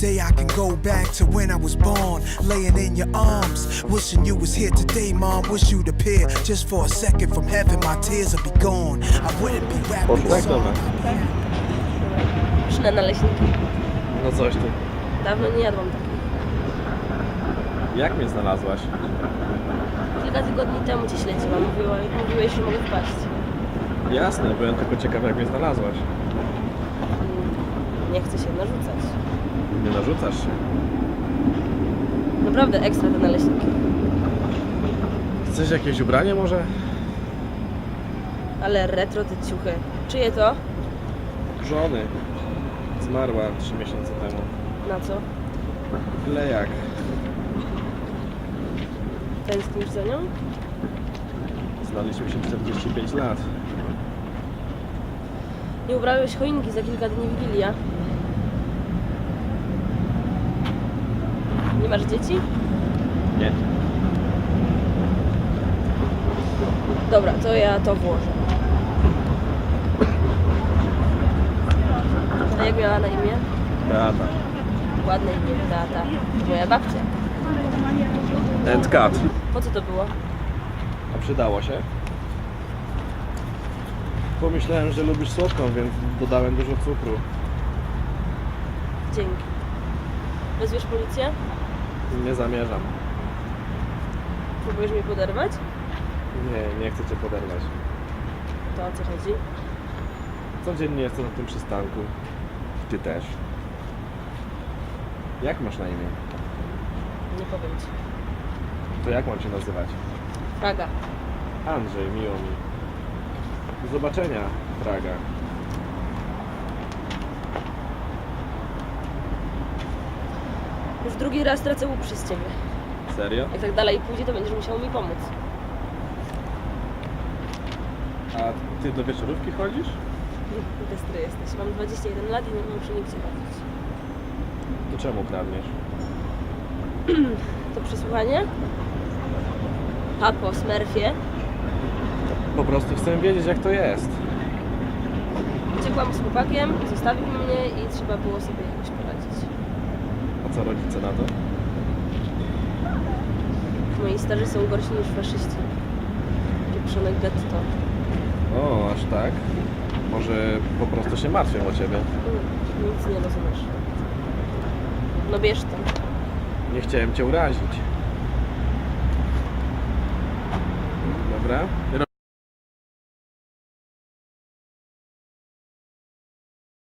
day I can go back to when I was born, laying in your arms, wishing you was here today, mom. Wish you'd appear just for a second from heaven. My tears will be gone. I wouldn't be rapping a song. Pyszne naleśniki. No coś ty. Dawno nie jadłam takich. Jak mnie znalazłaś? Kilka tygodni temu cię śledziłam. Mówiła, mówiłeś, że mogę wpaść. Jasne, byłem tylko ciekaw jak mnie znalazłaś. Nie chcę się narzucać. Nie narzucasz się. Naprawdę ekstra te naleśniki. Chcesz jakieś ubranie może? Ale retro te ciuchy. Czyje to? Żony. Zmarła 3 miesiące temu. Na co? Lejak. Tęsknisz za nią? Znaliśmy się 45 lat. Nie ubrałeś choinki za kilka dni Wigilia. Masz dzieci? Nie. Dobra, to ja to włożę. A jak miała na imię? Beata. Ładne imię, Beata. Moja babcia. And cut. Po co to było? A przydało się? Pomyślałem, że lubisz słodką, więc dodałem dużo cukru. Dzięki. Wezwiesz policję? Nie zamierzam. Próbujesz mnie poderwać? Nie, nie chcę cię poderwać. To o co chodzi? Codziennie jestem na tym przystanku. Ty też. Jak masz na imię? Nie powiem ci. To jak mam cię nazywać? Praga. Andrzej, miło mi. Do zobaczenia, Praga. Już drugi raz tracę łup przez ciebie. Serio? Jak tak dalej pójdzie, to będziesz musiał mi pomóc. A ty do wieczorówki chodzisz? Destry jesteś. Mam 21 lat i nie muszę nigdzie chodzić. To czemu kradniesz? To przesłuchanie? A po Smurfie Po prostu chcę wiedzieć, jak to jest. uciekłam z chłopakiem, zostawił mnie i trzeba było sobie jakoś co rodzice na to? Moi starzy są gorsi niż faszyści. Pieprzone getto. O, aż tak? Może po prostu się martwią o ciebie. Mm, Nic nie rozumiesz. No bierz to. Nie chciałem cię urazić. Dobra?